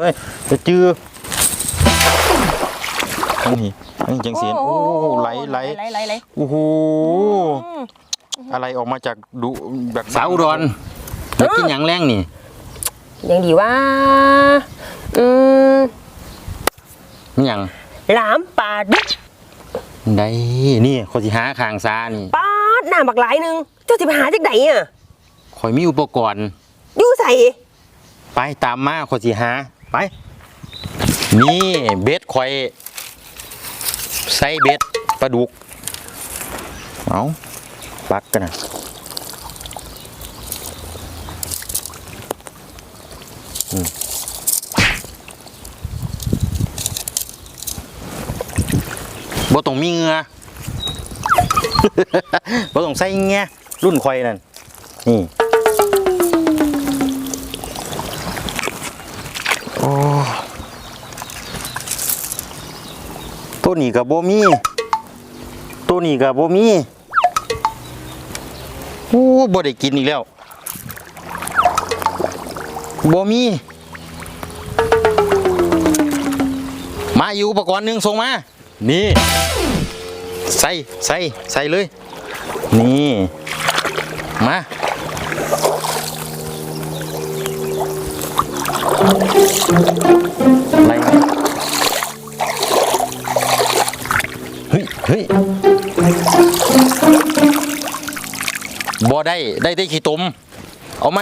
เฮ้ยจะจื้อนี่นี่จังเสียนโอ้ไหลไหลไหลไหลไหลโอ้โหอืมอะไรออกมาจากดุแบบสาวอุดรอยากกินหยังแรงนี่ยังดีว่า อืมมันหยังหลามป่าดุกได้นี่ขอยสิหาข้างซานี่ป้าดหน้าบักหลายหนึงเจ้าสิไปหาจากไหนอะข่อยมีอุปกรณ์อยู่ใส่ไปตามมาขอยสิหา ไปนี่เบ็ดข่อยใส่เบ็ดปลาดุกเอาปักกันนะบ่ต้องมีเงือบ่ต้องใส่เงี้ยรุ่นข่อยนั่นนี่ ตัวนี้กับโบมีตัวนี้กับโบมีโอ้บ่ได้กินอีกแล้วโบมี มาอยู่อุปกรณ์หนึ่งส่งมา นี่ ใส่ใส่ใส่เลย นี่ มาไรเนี่ยเฮ้ยเฮ้ยบ่ได้ได้ได้ขี้ตุ่มเอาไหม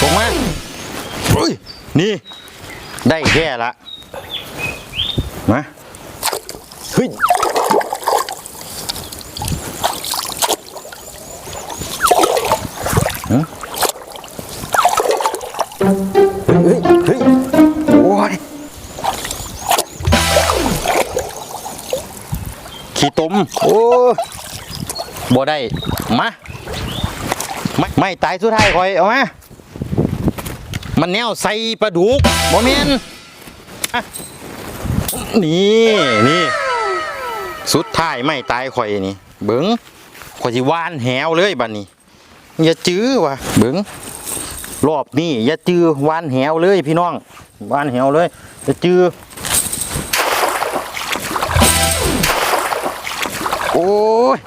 ส่งมาเฮ้ยนี่ ได้แค่ละมาเฮ้ยเฮ้ยเฮ้ย โอ้บ่ได้ มาไม่ไม่ตายสุดท้ายคอยเอามามันแนวใส่ปลาดุกบ่แม่นนี่นี่ สุดท้ายไม่ตายข่อยนี่ เบิงข่อยสิวานแหวเลยบัดนี้ อย่าจื้อว่ะเบิงรอบนี้อย่าจื้อวานแหวเลยพี่น้องวานแหวเลยอย่าจื้อ อ้ย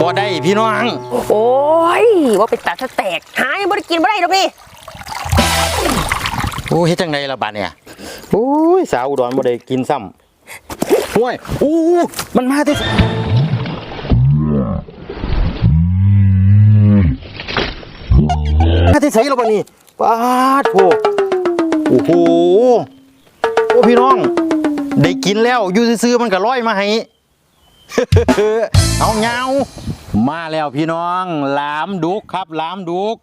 บ่ได้พี่น้อง โอ้ยว่าไปตัดสแตกหายบ่ได้กินบ่ได้ดอกนี่โอ้ยเฮ็ดจังไดล่ะบัดเนี่ยโอ้ยสาวอุดรบ่ได้กินซ้ำห้วยโอ้มันมาที่มาที่ใส่เราบ่นี่ ปาดโหโอ้โหโอ้พี่น้อง ได้กินแล้วอยู่ซื่อๆมันก็ร้อยมาให้เอาเงามาแล้วพี่น้องหลามดุกครับหลามดุก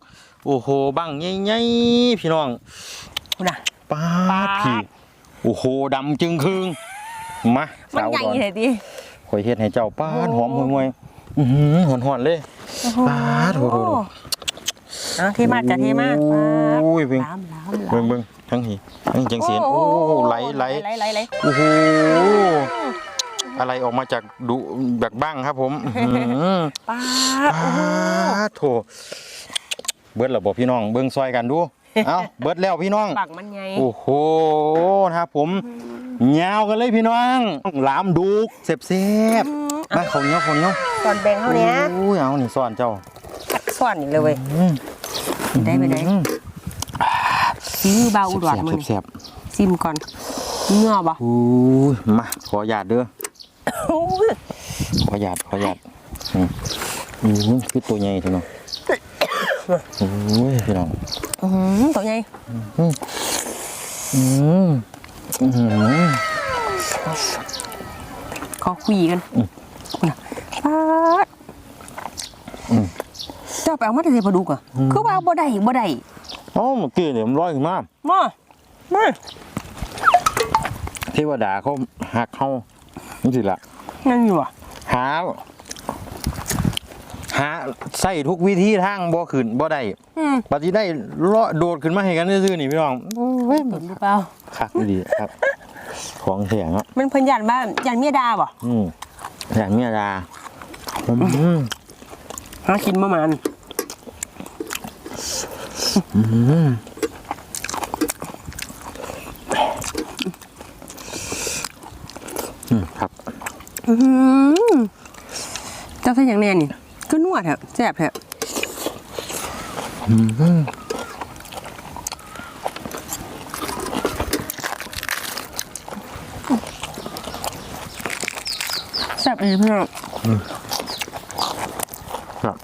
โอ้โหบังใหญ่ๆพี่น้องคุณน่ะปาดพี่โอ้โหดำจึงครึงมามันสาวใหญ่ก่อนเลยดิข่อยเฮ็ดให้เจ้าปาดหอมห่วยๆอื้อหือหอนๆเลยปาดโอ้ โหอะเทมากจ้ะเทมากปาดโอ้ยเบิ่งหลามหลามหลาเบิ่งมเบิ่งทั้งหีทั้งจังเสียนโอ้ไหลไหลไหลไหลไหลโอ้โหอะไรออกมาจากดุแบบบ้างครับผมอื้อหือปาดโอ้โหปาดโถเบิดแล้วบ่พี่น้องเบิ่งซอยกันดูเอ้าเบิดแล้วพี่น้อง ปากมันใหญ่โอ้โหนะครับผมยาวกันเลยพี่น้องหลามดุกเสบๆมาเขาวเหนี้ยวเขาวเหนี้ยวตอนแบ่งเขาเนี้ยโอ้ยเอานี่ซ่อนเจ้าซ่อนอีกเลยเว้ยอืม ได้ไปได้ซีมือเบาอุดรแสบมือๆแสบซิมก่อนเงือบ่ๆอู้ยมาขอหยาดเด้อโอ้ยขอหยาดขอหยาดอืมอืมคือตัวใหญ่ทีน้องโอ้ยพี่น้องอื้อหือตัวใหญ่อืมอื้อหือขอคุยกันคุณน่ะปาดเจ้าไปเอามาแต่ใส่ปลาดุกอะคือว่าบ่ได้บ่ได้เอ้าเมื่อกี้เนี่ยมันลอยขึ้นมามามาเทวดาเขาหักเขานี่สิละนั่นอยู่อะหาหาใส่ทุกวิธีทางบ่ขึ้นบ่ได้อืมปฏิได้เลาะโดดขึ้นมาให้กันซื่อๆนี่พี่น้องโอ้ยเห็นหรือเปล่าคักดีครับ ของเสียงอะมันเพิ่นยันบ้านยันเมียดาบ่อืมอย่างเมียดาอืมหากินประมาณ อืมครับอื้อหือเจ้าใส่อย่างแน่นี่ ก็นวดแฮะแซ่บแฮะแซ่บเองเพื่อนครับ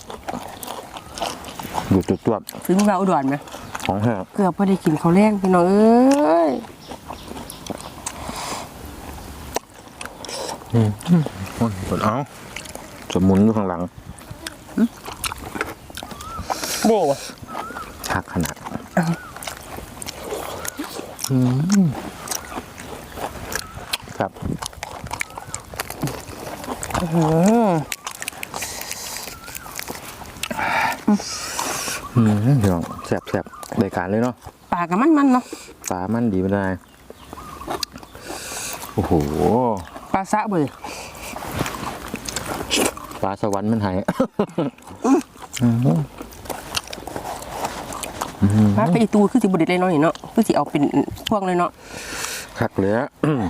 อยู่จุดจวดถึงเราอุดรไหมของแท้เกือบพอได้กินข้าวแรงพี่น้องเอ้ยโอ้ยเปิดเอาสมุนอยู่ข้างหลังโบ้อะหักขนาดครับ อื มเดี๋ยวแสบแสบๆได้การเลยเนาะปลากับมันมันๆเนาะปลามันดีไม่ได้โอ้โหปลาสะเบยปลาสวรรค์มันหายปลาไปอีตูคือสิบดิเลยเนาะนี่เนาะคือสิเอาเป็นพวงเลยเนาะคักเลยอะอืม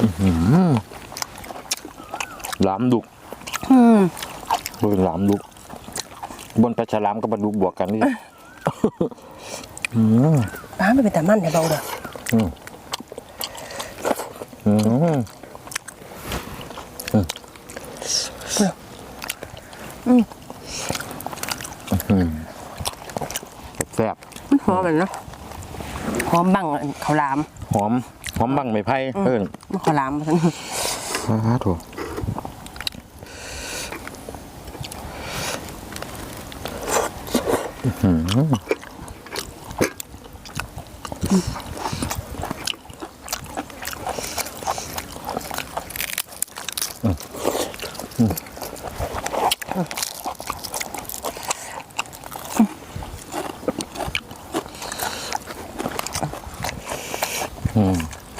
อื้อหือหลามดุก อืมบนหลามดุก บนปลาฉลามกับปลาดุกบวกกันนี่อืมปลาไม่เป็นแต่มันแถวเบาเด้ออืมอืมแซ่บมันหอมมันเนาะหอมบังอันข้าวหลาม หอม หอมบังไม่ไผ่เอิ้นมันข้าวหลามมาซั่นอ้าโถูก อืม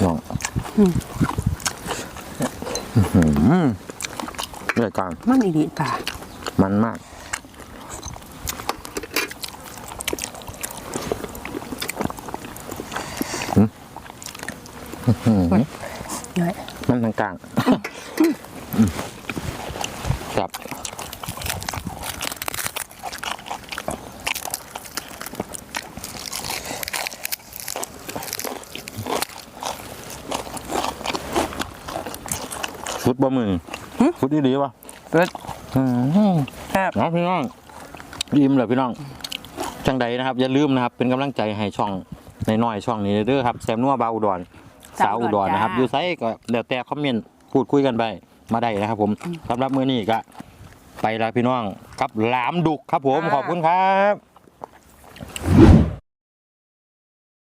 น้องอืมรายการมันอีดีปลามันมาก น้อย มันทางกลางครับฟุตบอมือฟุตดีดีป่ะเปิดอืมแซ่บเนาะพี่น้องยิ้มเลยพี่น้อง จังใดนะครับ อย่าลืมนะครับ เป็นกำลังใจให้ช่องในน้อยๆช่องนี้เด้อครับแซมนัวบาวอุดร สาวอุดรนะครับอยู่ไซก็แล้วแต่คอมเมนต์พูดคุยกันไปมาได้นะครับ ผมสำหรับมื้อนี้ก็ไปแล้วพี่น้องกับหลามดุกครับผมขอบคุณครับ